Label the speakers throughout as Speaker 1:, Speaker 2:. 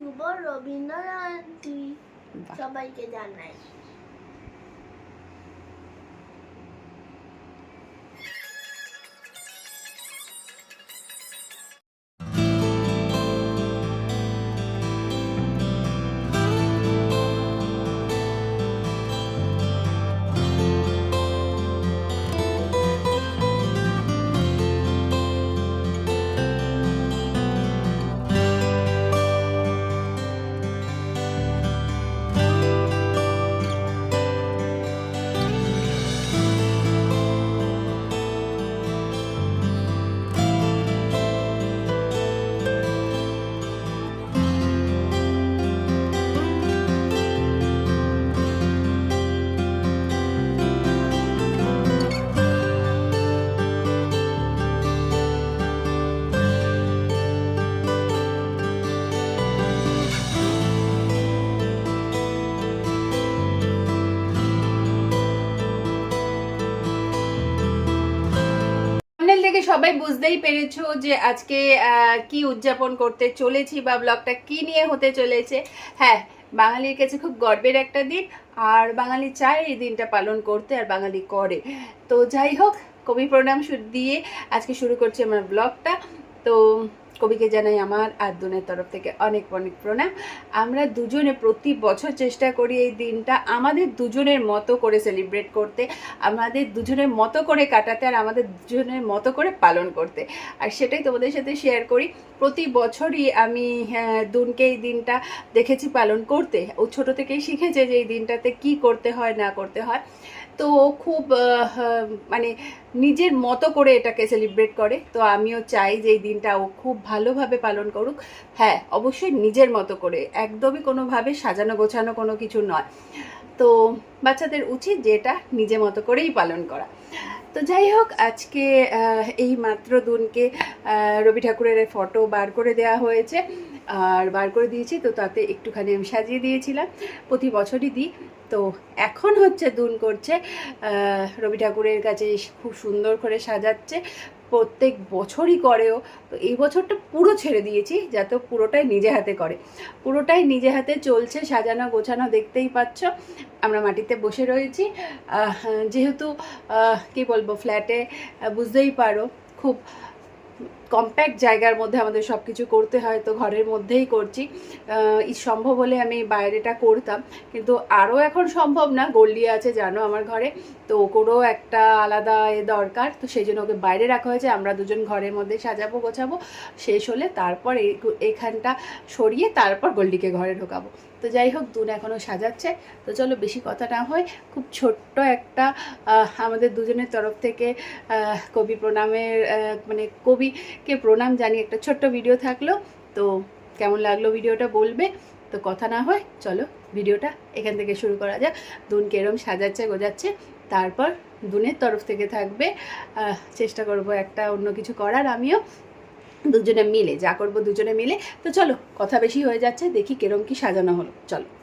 Speaker 1: শুভ রবীন্দ্র জয়ন্তী
Speaker 2: বাহ।
Speaker 1: সবাইকে জানাই
Speaker 2: সবাই বুঝতেই পেরেছ যে আজকে কি উদযাপন করতে চলেছি বা ব্লগটা কি নিয়ে হতে চলেছে। হ্যাঁ বাঙালির কাছে খুব গর্বের একটা দিন, আর বাঙালি চায় এই দিনটা পালন করতে আর বাঙালি করে। তো যাই হোক, কবি প্রণাম দিয়ে আজকে শুরু করছি আমার ব্লগটা কবিকে জানাই আমার আর দুনের তরফ থেকে অনেক অনেক প্রণাম। আমরা দুজনে প্রতি বছর চেষ্টা করি এই দিনটা আমাদের দুজনের মতো করে সেলিব্রেট করতে আমাদের দুজনের মতো করে কাটাতে আর আমাদের দুজনের মতো করে পালন করতে। আর সেটাই তোমাদের সাথে শেয়ার করি। প্রতি বছরই আমি হ্যাঁ, দুনকে এই দিনটা দেখেছি পালন করতে। ও ছোটো থেকেই শিখেছে যে এই দিনটাতে কি করতে হয় না করতে হয়। তো ও খুব মানে নিজের মতো করে এটাকে সেলিব্রেট করে। তো আমিও চাই যে এই দিনটা ও খুব ভালোভাবে পালন করুক। হ্যাঁ অবশ্যই নিজের মতো করে, একদমই কোনোভাবে সাজানো গোছানো কোনো কিছু নয়। তো বাচ্চাদের উচিত যে এটা নিজে মতো করেই পালন করা। তো যাই হোক, আজকে এই মাত্র দুনকে রবি ঠাকুরের ফটো বার করে দেওয়া হয়েছে। আর বার করে দিয়েছি, তো তাতে একটুখানি আমি সাজিয়ে দিয়েছিলাম। প্রতি বছরই দিই। তো এখন হচ্ছে দুন করছে রবি ঠাকুরের কাছে খুব সুন্দর করে সাজাচ্ছে। প্রত্যেক বছরই করেও, তো এই বছরটা পুরো ছেড়ে দিয়েছি যাতে পুরোটাই নিজে হাতে করে। পুরোটাই নিজে হাতে চলছে, সাজানো গোছানো দেখতেই পাচ্ছ। আমরা মাটিতে বসে রয়েছি। যেহেতু কি বলব ফ্ল্যাটে বুঝতেই পারো, খুব কম্প্যাক্ট জায়গার মধ্যে আমাদের সব কিছু করতে হয়, তো ঘরের মধ্যেই করছি। সম্ভব হলে আমি বাইরেটা করতাম, কিন্তু আরও এখন সম্ভব না। গল্লি আছে, জানো আমার ঘরে, তো ওকেরও একটা আলাদা এ দরকার, তো সেই জন্য ওকে বাইরে রাখা হয়েছে। আমরা দুজন ঘরের মধ্যে সাজাবো, গোছাবো, শেষ হলে তারপর এখানটা সরিয়ে তারপর গোল্ডিকে ঘরে ঢোকাবো। তো যাই হোক, দুন এখনও সাজাচ্ছে। তো চলো, বেশি কথা না হয়, খুব ছোট্ট একটা আমাদের দুজনের তরফ থেকে কবি প্রণামের মানে কবিকে প্রণাম জানিয়ে একটা ছোট্ট ভিডিও থাকল। তো কেমন লাগল ভিডিওটা বলবে? তো কথা না হয়, চলো ভিডিওটা এখান থেকে শুরু করা যাক। দুনকে এরম সাজাচ্ছে, গোজাচ্ছে। তারপর দুনের তরফ থেকে থাকবে চেষ্টা করব একটা অন্য কিছু করার আমিও। দুজনে মিলে, যা করব দুজনে মিলে। তো চলো, কথা বেশি হয়ে যাচ্ছে, দেখি কেরম কি সাজানো হলো। চলো।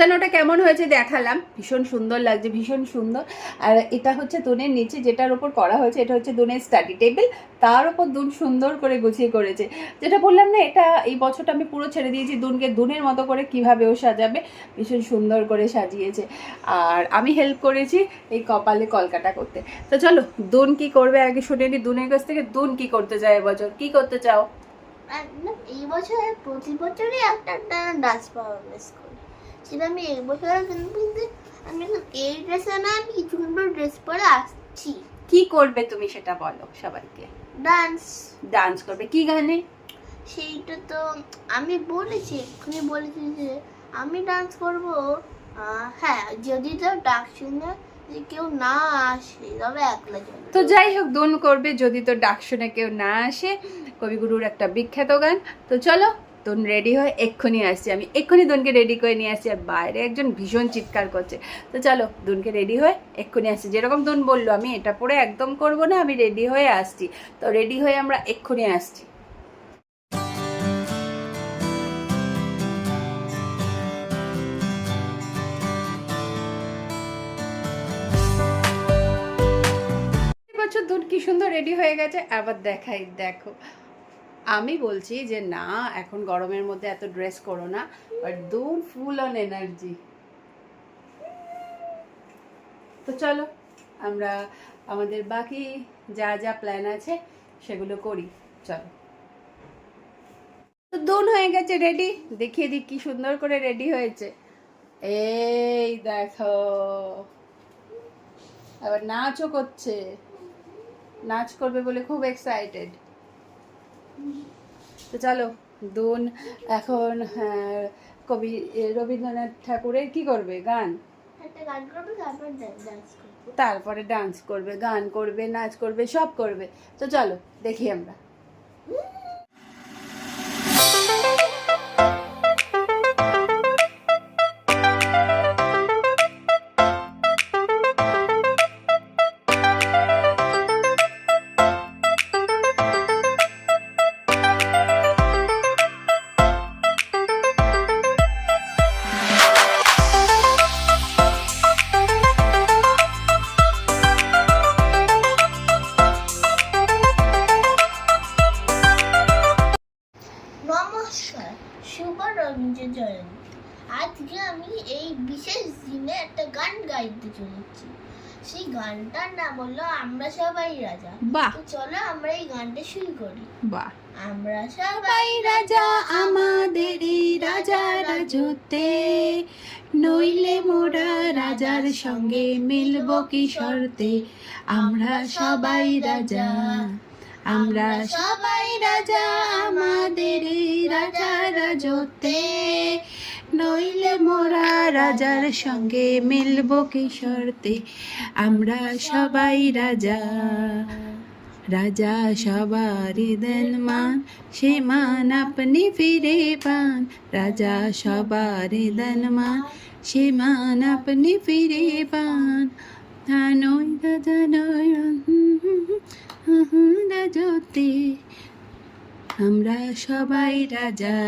Speaker 2: সাজানোটা কেমন হয়েছে দেখালাম। ভীষণ সুন্দর লাগছে, ভীষণ সুন্দর। আর এটা হচ্ছে দুনের নিচে যেটার ওপর করা হয়েছে, এটা হচ্ছে দুনের স্টাডি টেবিল তার ওপর দুন সুন্দর করে গুছিয়ে করেছে। যেটা বললাম না, এটা এই বছরটা আমি পুরো ছেড়ে দিয়েছি, দুনকে দুনের মতো করে কীভাবে ও সাজাবে, ভীষণ সুন্দর করে সাজিয়েছে। আর আমি হেল্প করেছি এই কপালে কলকাটা করতে। তো চলো, দুন কি করবে আগে শুনে নি, দুনের কাছ থেকে দুন কি করতে চায় এবছর? কি করতে চাও?
Speaker 1: এই বছর, প্রতি বছরই একটা ডান্স পারফরমেন্স সেটা আমি এই বছর কিন্তু আমি এই ড্রেসে না আমি কিছু ড্রেস পরে আসছি।
Speaker 2: কি করবে তুমি সেটা বলো সবাইকে?
Speaker 1: ডান্স
Speaker 2: ডান্স করবে কি গানে?
Speaker 1: সেইটা তো আমি বলেছি এক্ষুনি বলেছি যে আমি ডান্স করব। হ্যাঁ যদি তো ডাক শুনে কেউ না আসে তবে একলা
Speaker 2: তো যাই হোক দোন করবে যদি তো ডাক শুনে কেউ না আসে কবিগুরুর একটা বিখ্যাত গান। তো চলো দোন রেডি হয়ে এক্ষুনি আসছি। আমি এক্ষুনি দোনকে রেডি করে নিয়ে আসছি আর বাইরে একজন ভীষণ চিৎকার করছে। তো চলো, দোনকে রেডি হয়ে এক্ষুনি আসছি। যেরকম দোন বলল, আমি এটা পরে একদম করব না, আমি রেডি হয়ে আসছি। তো রেডি হয়ে আমরা এক্ষুনি আসছি। বছর কি সুন্দর রেডি হয়ে গেছে। আবার দেখাই, দেখো। আমি বলছি যে, না, এখন গরমের মধ্যে এত ড্রেস করো না বাট দুধ ফুল অন এনার্জি তো চলো, আমরা আমাদের বাকি যা যা প্ল্যান আছে, সেগুলো করি। চলো। তো দুন হয়ে গেছে রেডি দেখিয়ে দিই কি সুন্দর করে রেডি হয়েছে। এই দেখো। আবার নাচও করছে। নাচ করবে বলে খুব এক্সাইটেড তো চলো দোন এখন হ্যাঁ, কবি রবীন্দ্রনাথ ঠাকুরের কি করবে? গান?
Speaker 1: তারপরে ডান্স করবে।
Speaker 2: গান করবে নাচ করবে সব করবে। তো চলো দেখি আমরা।
Speaker 1: আমি এই বিশেষ দিনে একটা গান গাইতে চলেছি। সেই গানটার নাম হলো আমরা সবাই রাজা।
Speaker 2: বাহ।
Speaker 1: চলো আমরা এই গানটা শুরু করি।
Speaker 2: বাহ।
Speaker 1: আমরা সবাই
Speaker 2: রাজা আমাদের এই রাজা রাজতে নইলে মোরা রাজার সঙ্গে মিলব কি শর্তে আমরা সবাই রাজা আমরা সবাই রাজা আমাদের এই রাজা রাজতে নইলে মোরা রাজার সঙ্গে মিলব কি শর্তে আমরা সবাই রাজা রাজা সবারই দেন মান সে মান আপনি ফিরে পান রাজা সবারই দেন মান সে মান আপনি ফিরে পান নয় রাজা নয় রাজতে আমরা সবাই রাজা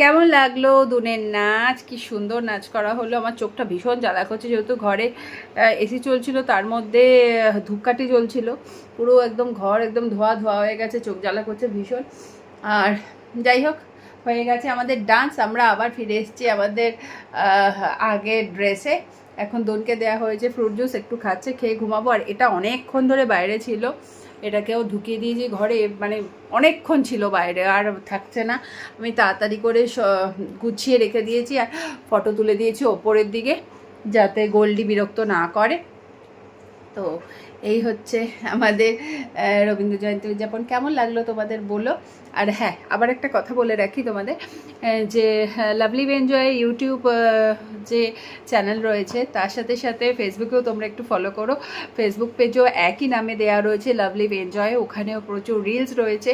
Speaker 2: কেমন লাগল? দুনের নাচ, কি সুন্দর নাচ করা হলো? আমার চোখটা ভীষণ জ্বালা করছে, যেহেতু ঘরে এসি চলছিল, তার মধ্যে ধূপকাঠি জ্বলছিল। পুরো একদম ঘর একদম ধোয়া ধোয়া হয়ে গেছে, চোখ জ্বালা করছে ভীষণ। আর যাই হোক, হয়ে গেছে আমাদের ডান্স। আমরা আবার ফিরে এসেছি আমাদের আগের ড্রেসে। এখন দোনকে দেওয়া হয়েছে, ফ্রুট জুস, একটু খাচ্ছে, খেয়ে ঘুমাবো। আর এটা অনেকক্ষণ ধরে বাইরে ছিল। এটাকেও ঢুকিয়ে দিয়েছি ঘরে মানে অনেকক্ষণ ছিল বাইরে, আর থাকছে না। আমি তাড়াতাড়ি করে গুছিয়ে রেখে দিয়েছি আর ফটো তুলে দিয়েছি ওপরের দিকে, যাতে গোল্ডি বিরক্ত না করে। তো এই হচ্ছে আমাদের রবীন্দ্র জয়ন্তী উদযাপন। কেমন লাগল তোমাদের বলো? আর হ্যাঁ আবার একটা কথা বলে রাখি তোমাদের যে লাভলি এনজয় ইউটিউব যে চ্যানেল রয়েছে, তার সাথে সাথে ফেসবুকেও তোমরা একটু ফলো করো। ফেসবুক পেজও একই নামে দেওয়া রয়েছে লাভলি এনজয় ওখানেও প্রচুর রিলস রয়েছে।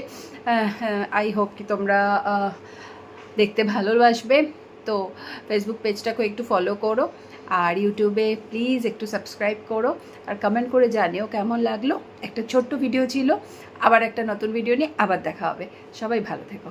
Speaker 2: আই হোপ কি তোমরা দেখতে ভালোবাসবে। তো ফেসবুক পেজটাকে একটু ফলো করো। আর ইউটিউবে প্লিজ একটু সাবস্ক্রাইব করো আর কমেন্ট করে জানিও কেমন লাগল। একটা ছোট্ট ভিডিও ছিল, আবার একটা নতুন ভিডিও নিয়ে আবার দেখা হবে। সবাই ভালো থেকো।